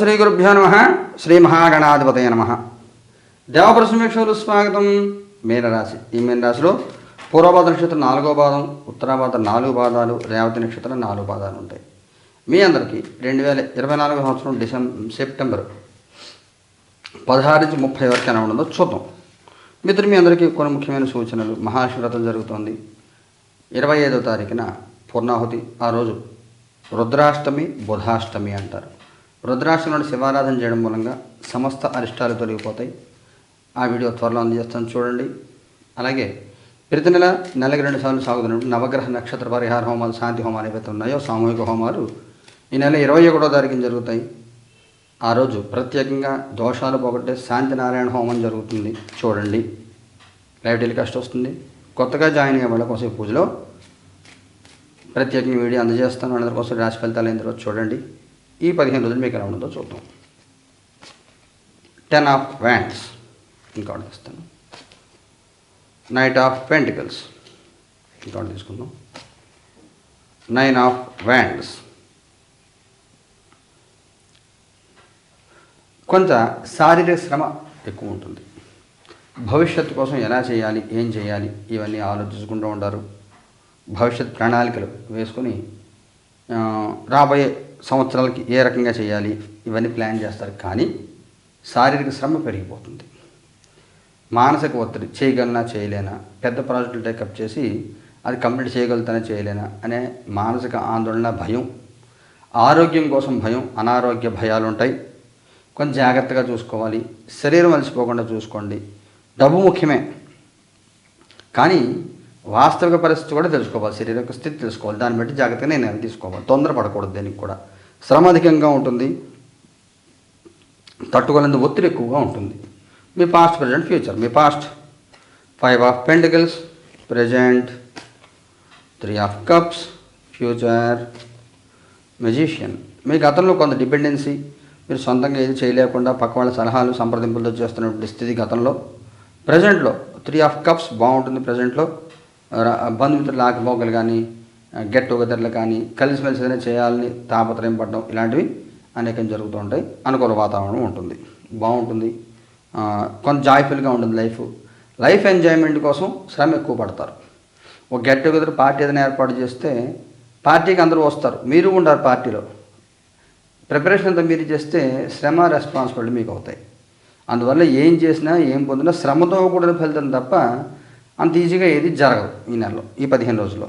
శ్రీ గురుభ్యో నమ శ్రీ మహాగణాధిపతయ నమ దేవప్రసమీక్షలు స్వాగతం మీనరాశి ఈ మీనరాశిలో పూర్వపాద నక్షత్రం నాలుగో పాదం ఉత్తరాపాద నాలుగు పాదాలు రేవతి నక్షత్రం నాలుగు పాదాలు ఉంటాయి. మీ అందరికీ రెండు వేల ఇరవై నాలుగో సంవత్సరం డిసెంబర్ సెప్టెంబర్ పదహారు నుంచి ముప్పై వరకు ఎలా ఉండదో చూద్దాం. మిత్రులు మీ అందరికీ కొన్ని ముఖ్యమైన సూచనలు మహాశివరతం జరుగుతోంది. ఇరవై ఐదో తారీఖున పూర్ణాహుతి ఆ రోజు రుద్రాష్టమి బుధాష్టమి అంటారు. రుద్రాక్షంలో శివారాధన చేయడం మూలంగా సమస్త అరిష్టాలు తొలగిపోతాయి. ఆ వీడియో త్వరలో అందజేస్తాను. చూడండి. అలాగే ప్రతి నెల నెలకి రెండు సార్లు సాగుతున్నప్పుడు నవగ్రహ నక్షత్ర పరిహార హోమాలు శాంతి హోమాలు ఏవైతే ఉన్నాయో సామూహిక హోమాలు ఈ నెల ఇరవై ఒకటో తారీఖున జరుగుతాయి. ఆ రోజు ప్రత్యేకంగా దోషాలు పోగొట్టే శాంతి నారాయణ హోమం జరుగుతుంది. చూడండి. లైవ్ టెలికాస్ట్ వస్తుంది. కొత్తగా జాయిన్ అయ్యే వాళ్ళ కోసం ఈ పూజలో ప్రత్యేకంగా వీడియో అందజేస్తాను. అందరి కోసం రాశి ఫలితాలు అయిన తర్వాత చూడండి. ఈ పదిహేను రోజులు మీకు ఎలా ఉండదో చూద్దాం. టెన్ ఆఫ్ వ్యాండ్స్ ఇంకా తీస్తాను నైట్ ఆఫ్ పెంటికల్స్ ఇంకా తీసుకుందాం. నైన్ ఆఫ్ వ్యాండ్స్ కొంత శారీరక శ్రమ ఎక్కువ ఉంటుంది. భవిష్యత్తు కోసం ఎలా చేయాలి ఏం చేయాలి ఇవన్నీ ఆలోచించుకుంటూ ఉంటారు. భవిష్యత్ ప్రణాళికలు వేసుకొని రాబోయే సంవత్సరాలకి ఏ రకంగా చేయాలి ఇవన్నీ ప్లాన్ చేస్తారు. కానీ శారీరక శ్రమ పెరిగిపోతుంది. మానసిక ఒత్తిడి చేయగలనా చేయలేనా పెద్ద ప్రాజెక్టులు టేకప్ చేసి అది కంప్లీట్ చేయగలుగుతానా చేయలేనా అనే మానసిక ఆందోళన భయం ఆరోగ్యం కోసం భయం అనారోగ్య భయాలు ఉంటాయి. కొంచెం జాగ్రత్తగా చూసుకోవాలి. శరీరం అలసిపోకుండా చూసుకోండి. డబ్బు ముఖ్యమే. కానీ వాస్తవిక పరిస్థితి కూడా తెలుసుకోవాలి. శరీర స్థితి తెలుసుకోవాలి. దాన్ని బట్టి జాగ్రత్తగా నేను తీసుకోవాలి. తొందరపడకూడదు దీనికి కూడా. శ్రమ అధికంగా ఉంటుంది. తట్టుకోలేని ఒత్తిడి ఎక్కువగా ఉంటుంది. మీ past present future me past five of pentacles present three of cups future magician మీ గతంలో కొంత డిపెండెన్సీ మీరు సొంతంగా ఏది చేయలేకుండా పక్క వాళ్ళ సలహాలు సంప్రదింపులతో చేస్తున్నటువంటి స్థితి గతంలో. ప్రజెంట్లో త్రీ ఆఫ్ కప్స్ బాగుంటుంది ప్రజెంట్లో బంధుమిత్రుల ఆకపోకలు కానీ గెట్ టుగెదర్లు కానీ కలిసిమెలిసి ఏదైనా చేయాలని తాపత్రయం పడడం ఇలాంటివి అనేకం జరుగుతూ ఉంటాయి. అనుకూల వాతావరణం ఉంటుంది. బాగుంటుంది. కొంత జాయ్ఫుల్గా ఉంటుంది లైఫ్. లైఫ్ ఎంజాయ్మెంట్ కోసం శ్రమ ఎక్కువ పడతారు. ఒక గెట్ టుగెదర్ పార్టీ ఏదైనా ఏర్పాటు చేస్తే పార్టీకి అందరూ వస్తారు. మీరు ఉండారు పార్టీలో. ప్రిపరేషన్ అంతా మీరు చేస్తే శ్రమ రెస్పాన్సిబిలిటీ మీకు అవుతాయి. అందువల్ల ఏం చేసినా ఏం పొందినా శ్రమతో కూడిన ఫలితం తప్ప అంత ఈజీగా ఏది జరగదు ఈ నెలలో ఈ పదిహేను రోజుల్లో.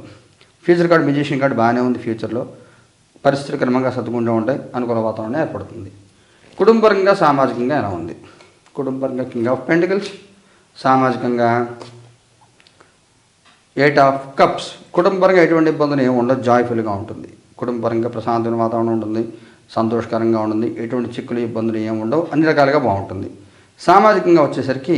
ఫ్యూచర్ కార్డ్ మ్యూజిషియన్ కార్డు బాగానే ఉంది ఫ్యూచర్లో. పరిస్థితులు క్రమంగా సర్దుకుంటూ ఉంటాయి అనుకూల వాతావరణం ఏర్పడుతుంది. కుటుంబపరంగా సామాజికంగా ఎలా ఉంది? కుటుంబపరంగా కింగ్ ఆఫ్ పెంటికల్స్ సామాజికంగా ఎయిట్ ఆఫ్ కప్స్ కుటుంబపరంగా ఎటువంటి ఇబ్బందులు ఏమి ఉండదు జాయ్ఫుల్గా ఉంటుంది. కుటుంబపరంగా ప్రశాంతమైన వాతావరణం ఉంటుంది సంతోషకరంగా ఉంటుంది ఎటువంటి చిక్కులు ఇబ్బందులు ఏమి ఉండవు అన్ని రకాలుగా బాగుంటుంది. సామాజికంగా వచ్చేసరికి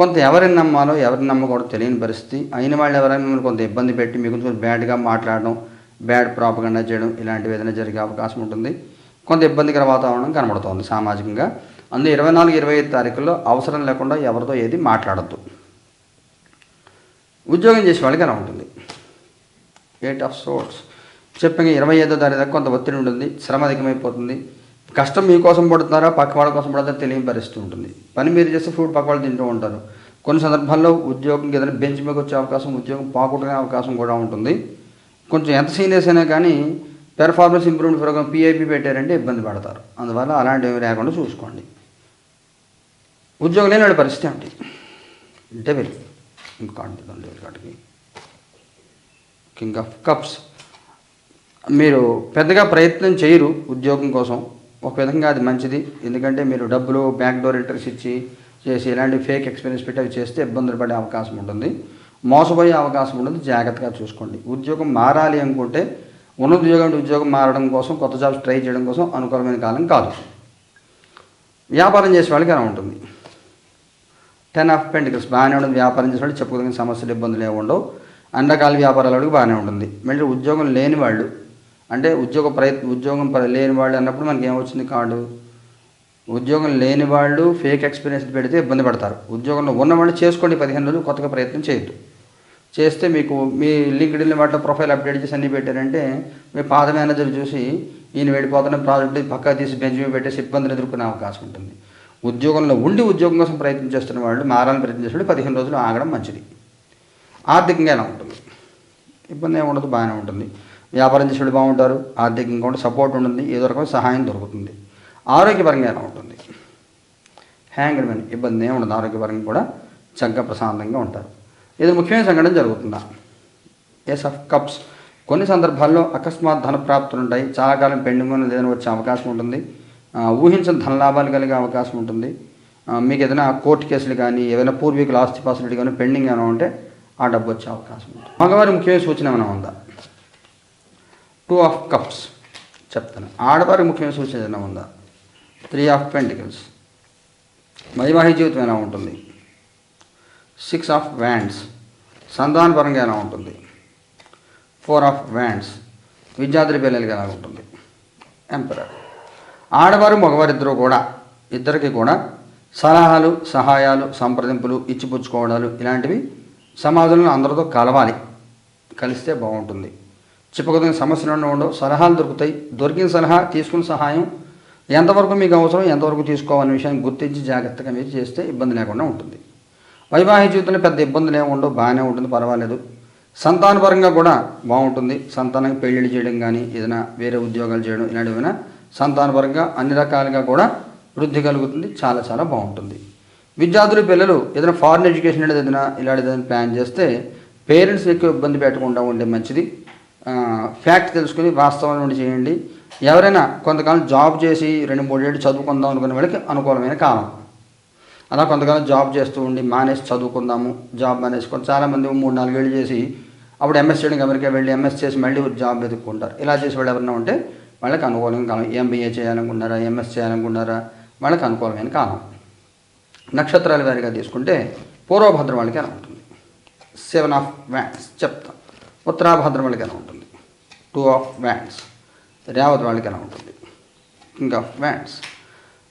కొంత ఎవరిని నమ్మాలో ఎవరిని నమ్మకూడదు తెలియని పరిస్థితి. అయిన వాళ్ళు ఎవరైనా మిమ్మల్ని కొంత ఇబ్బంది పెట్టి మీకు కొంచెం బ్యాడ్గా మాట్లాడడం బ్యాడ్ ప్రాపగండా చేయడం ఇలాంటివి ఏదైనా జరిగే అవకాశం ఉంటుంది. కొంత ఇబ్బందికర వాతావరణం కనబడుతోంది సామాజికంగా. అందులో ఇరవై నాలుగు ఇరవై ఐదు తారీఖుల్లో అవసరం లేకుండా ఎవరితో ఏది మాట్లాడద్దు. ఉద్యోగం చేసే వాళ్ళకి ఎలా ఉంటుంది? ఎయిట్ ఆఫ్ సోర్ట్స్ చెప్పిన ఇరవై ఐదో తారీఖు దాకా కొంత ఒత్తిడి ఉంటుంది శ్రమ అధికమైపోతుంది. కష్టం మీకోసం పడుతున్నారా పక్క వాళ్ళ కోసం పడుతున్నారా తెలియని పరిస్థితి ఉంటుంది. పని మీరు చేస్తే ఫ్రూట్ పక్క వాళ్ళు తింటూ ఉంటారు. కొన్ని సందర్భాల్లో ఉద్యోగం ఏదైనా బెంచ్ మీద వచ్చే అవకాశం ఉద్యోగం పోగొట్టుకునే అవకాశం కూడా ఉంటుంది. కొంచెం ఎంత సీనియర్స్ అయినా కానీ పెర్ఫార్మెన్స్ ఇంప్రూవ్మెంట్ ప్రోగ్రామ్ పీఐపీ పెట్టారంటే ఇబ్బంది పడతారు. అందువల్ల అలాంటివి లేకుండా చూసుకోండి. ఉద్యోగం లేని పరిస్థితి ఏమిటి? డెవిల్ ఇంకో డెవిల్ కాటికి కింగ్ ఆఫ్ కప్స్ మీరు పెద్దగా ప్రయత్నం చేయరు ఉద్యోగం కోసం. ఒక విధంగా అది మంచిది. ఎందుకంటే మీరు డబ్బులు బ్యాక్ డోర్ ఎంట్రీస్ ఇచ్చి చేసి ఇలాంటి ఫేక్ ఎక్స్పీరియన్స్ పెట్టి అవి చేస్తే ఇబ్బందులు పడే అవకాశం ఉంటుంది. మోసపోయే అవకాశం ఉంటుంది. జాగ్రత్తగా చూసుకోండి. ఉద్యోగం మారాలి అనుకుంటే ఉన్న ఉద్యోగం ఉద్యోగం మారడం కోసం కొత్త జాబ్స్ ట్రై చేయడం కోసం అనుకూలమైన కాలం కాదు. వ్యాపారం చేసే వాళ్ళకి ఎలా ఉంటుంది. టెన్ ఆఫ్ పెంటికల్స్ బాగానే ఉంటుంది. వ్యాపారం చేసే వాళ్ళు చెప్పుకోదగిన సమస్యలు ఇబ్బందులు ఏమి ఉండవు. అన్ని రకాల వ్యాపారాల వాళ్ళకి బాగానే ఉంటుంది. మళ్ళీ ఉద్యోగం లేని వాళ్ళు అంటే ఉద్యోగ ప్రయత్నం ఉద్యోగం లేని వాళ్ళు అన్నప్పుడు మనకి ఏమొచ్చింది కార్డు ఉద్యోగం లేని వాళ్ళు ఫేక్ ఎక్స్పీరియన్స్ పెడితే ఇబ్బంది పడతారు. ఉద్యోగంలో ఉన్న వాళ్ళు చేసుకోండి పదిహేను రోజులు కొత్తగా ప్రయత్నం చేయొద్దు. చేస్తే మీకు మీ లింక్డ్ఇన్ వాటిలో ప్రొఫైల్ అప్డేట్ చేసి అన్నీ పెట్టారంటే మీ పాత మేనేజర్ చూసి ఈయన వెళ్ళిపోతున్న ప్రాజెక్టు పక్కా తీసి బెంచ్ మీద పెట్టేసి ఇబ్బందులు ఎదుర్కొనే అవకాశం ఉంటుంది. ఉద్యోగంలో ఉండి ఉద్యోగం కోసం ప్రయత్నం చేస్తున్న వాళ్ళు మారాలని ప్రయత్నం చేసిన పదిహేను రోజులు ఆగడం మంచిది. ఆర్థికంగా ఎలా ఉంటుంది? ఇబ్బంది ఏమి ఉండదు బాగానే ఉంటుంది. వ్యాపారం చేసేవాళ్ళు బాగుంటారు ఆర్థికంగా కూడా సపోర్ట్ ఉంటుంది ఏదో రకమైన సహాయం దొరుకుతుంది. ఆరోగ్యపరంగా ఎలా ఉంటుంది? హ్యాంగ్డ్ మెన్ ఇబ్బంది ఏమి ఉండదు ఆరోగ్యపరంగా కూడా చక్కగా ప్రశాంతంగా ఉంటారు. ఇది ముఖ్యమైన సంఘటన జరుగుతుందా? ఎస్ ఆఫ్ కప్స్ కొన్ని సందర్భాల్లో అకస్మాత్ ధన ప్రాప్తులు ఉంటాయి. చాలా కాలం పెండింగ్ ఉన్నది ఏదైనా వచ్చే అవకాశం ఉంటుంది. ఊహించిన ఊహించని ధన లాభాలు కలిగే అవకాశం ఉంటుంది. మీకు ఏదైనా కోర్టు కేసులు కానీ ఏదైనా పూర్వీకుల ఆస్తి పాసులు కానీ పెండింగ్ ఏమైనా ఉంటే ఆ డబ్బు వచ్చే అవకాశం ఉంటుంది. మగవారి ముఖ్యమైన సూచన ఏమైనా ఉందా? టూ ఆఫ్ కప్స్ చెప్తాను. ఆడవారికి ముఖ్యమైన సూచన ఏదైనా ఉందా? త్రీ ఆఫ్ పెంటికల్స్ వైవాహిక జీవితం ఎలా ఉంటుంది? సిక్స్ ఆఫ్ వ్యాండ్స్ సంతానపరంగా ఎలా ఉంటుంది? ఫోర్ ఆఫ్ వ్యాండ్స్ విద్యార్థుల పిల్లలకి ఎలా ఉంటుంది? ఎంపరర్ ఆడవారు మగవారిద్దరూ కూడా ఇద్దరికి కూడా సలహాలు సహాయాలు సంప్రదింపులు ఇచ్చిపుచ్చుకోవడాలు ఇలాంటివి సమాజంలో అందరితో కలవాలి. కలిస్తే బాగుంటుంది. చెప్పుకోదగిన సమస్యలు ఉండవు. సలహాలు దొరుకుతాయి. దొరికిన సలహా తీసుకున్న సహాయం ఎంతవరకు మీకు అవసరం ఎంతవరకు తీసుకోవాలనే విషయాన్ని గుర్తించి జాగ్రత్తగా మీరు చేస్తే ఇబ్బంది లేకుండా ఉంటుంది. వైవాహిక జీవితంలో పెద్ద ఇబ్బందులు ఏమి ఉండవు. బాగానే ఉంటుంది పర్వాలేదు. సంతానపరంగా కూడా బాగుంటుంది. సంతానం పెళ్ళిళ్ళు చేయడం కానీ ఏదైనా వేరే ఉద్యోగాలు చేయడం ఇలాంటివైనా సంతానపరంగా అన్ని రకాలుగా కూడా వృద్ధి కలుగుతుంది. చాలా చాలా బాగుంటుంది. విద్యార్థులు పిల్లలు ఏదైనా ఫారిన్ ఎడ్యుకేషన్ అనేది ఏదైనా ఇలాంటి ఏదైనా ప్లాన్ చేస్తే పేరెంట్స్ ఎక్కువ ఇబ్బంది పెట్టకుండా ఉండే మంచిది. ఫ్యాక్ట్ తెలుసుకుని వాస్తవం నుండి చేయండి. ఎవరైనా కొంతకాలం జాబ్ చేసి రెండు మూడేళ్ళు చదువుకుందాం అనుకునే వాళ్ళకి అనుకూలమైన కాలం. అలా కొంతకాలం జాబ్ చేస్తూ ఉండి మానేసి చదువుకుందాము జాబ్ మానేసుకొని చాలామంది మూడు నాలుగేళ్ళు చేసి అప్పుడు ఎంఎస్ చేయడానికి అమెరికా వెళ్ళి ఎంఎస్ చేసి మళ్ళీ జాబ్ వెతుక్కుంటారు. ఇలా చేసి వాళ్ళు ఎవరైనా ఉంటే వాళ్ళకి అనుకూలంగా కాలం. MBA చేయాలనుకున్నారా MS చేయాలనుకున్నారా? వాళ్ళకి అనుకూలమైన కాలం. నక్షత్రాల వారిగా తీసుకుంటే పూర్వభద్ర వాళ్ళకి ఎలా ఉంటుంది? సెవెన్ ఆఫ్ వ్యాండ్స్ చెప్తాం ఉత్తరాభద్ర వాళ్ళకి ఎలా ఉంటుంది. టూ ఆఫ్ వ్యాండ్స్ రేవతి వాళ్ళకి ఎలా ఉంటుంది. కింగ్ ఆఫ్ వ్యాండ్స్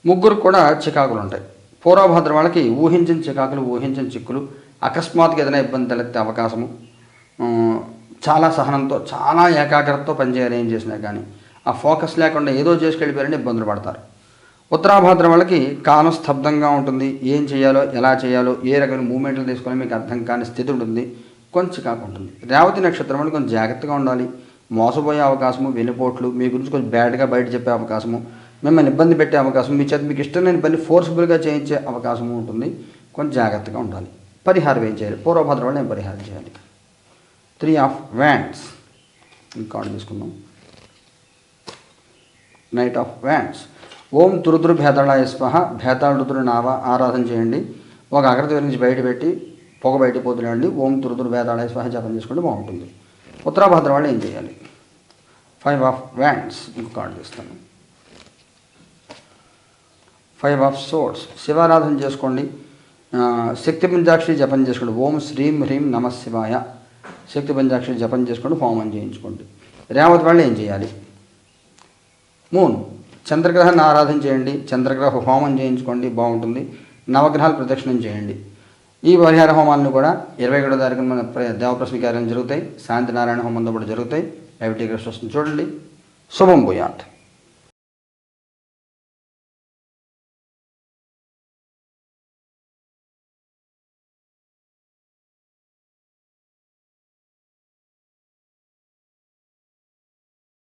ముగ్గురు కూడా చికాకులు ఉంటాయి. పూర్వభద్ర వాళ్ళకి ఊహించిన చికాకులు ఊహించిన చిక్కులు అకస్మాత్తుగా ఏదైనా ఇబ్బంది తలెత్తే అవకాశము చాలా సహనంతో చాలా ఏకాగ్రతతో పనిచేయాలి ఏం చేసినా కానీ. ఆ ఫోకస్ లేకుండా ఏదో చేసుకెళ్ళిపోయారని ఇబ్బందులు పడతారు. ఉత్తరాభద్రం వాళ్ళకి కాలం స్తబ్దంగా ఉంటుంది. ఏం చేయాలో ఎలా చేయాలో ఏ రకమైన మూమెంట్లు తీసుకోవాలో మీకు అర్థం కాని స్థితి ఉంటుంది. కొంచెం చికాకు ఉంటుంది రేవతి నక్షత్రం అని కొంచెం జాగ్రత్తగా ఉండాలి. మోసపోయే అవకాశము వెనుపోట్లు మీ గురించి కొంచెం బ్యాడ్గా బయట చెప్పే అవకాశము మిమ్మల్ని ఇబ్బంది పెట్టే అవకాశం మీ చేత మీకు ఇష్టం లేని పని ఫోర్స్ఫుల్గా చేయించే అవకాశము ఉంటుంది. కొంచెం జాగ్రత్తగా ఉండాలి. పరిహారం ఏం చేయాలి? పూర్వభద్ర నేను పరిహారం చేయాలి? త్రీ ఆఫ్ వ్యాండ్స్ ఇంకా తీసుకుందాం. నైట్ ఆఫ్ వ్యాండ్స్ ఓం తురుదురు భేతాళాయ స్వహ భేతాళుదురు నావ ఆరాధన చేయండి. ఒక అగ్రత నుంచి బయటపెట్టి పొగ బయట పోతులేండి ఓం తురుదురు భేతాళాయ స్వాహ జపం చేసుకుంటే బాగుంటుంది. ఉత్తరాభద్ర వాళ్ళు ఏం చేయాలి? ఫైవ్ ఆఫ్ వ్యాండ్స్ మీకు కార్డు తీస్తాను ఫైవ్ ఆఫ్ సోర్స్ శివారాధన చేసుకోండి. శక్తి పంచాక్షరి జపం చేసుకోండి. ఓం శ్రీం హ్రీం నమ శివాయ. శక్తి పంచాక్షరి జపం చేసుకోండి హోమం చేయించుకోండి. రేవతి వాళ్ళు ఏం చేయాలి? మూన్ చంద్రగ్రహాన్ని ఆరాధన చేయండి. చంద్రగ్రహ హోమం చేయించుకోండి బాగుంటుంది. నవగ్రహాలు ప్రదక్షిణం చేయండి. ఈ పరిహార హోమాలను కూడా ఇరవై ఏడో తారీఖున మన ప్ర- దేవప్రశ్న కార్యం జరుగుతాయి. శాంతి నారాయణ హోమంతో కూడా జరుగుతాయి. ఐవిటీ వస్తుంది చూడండి. శుభం భూయాత్.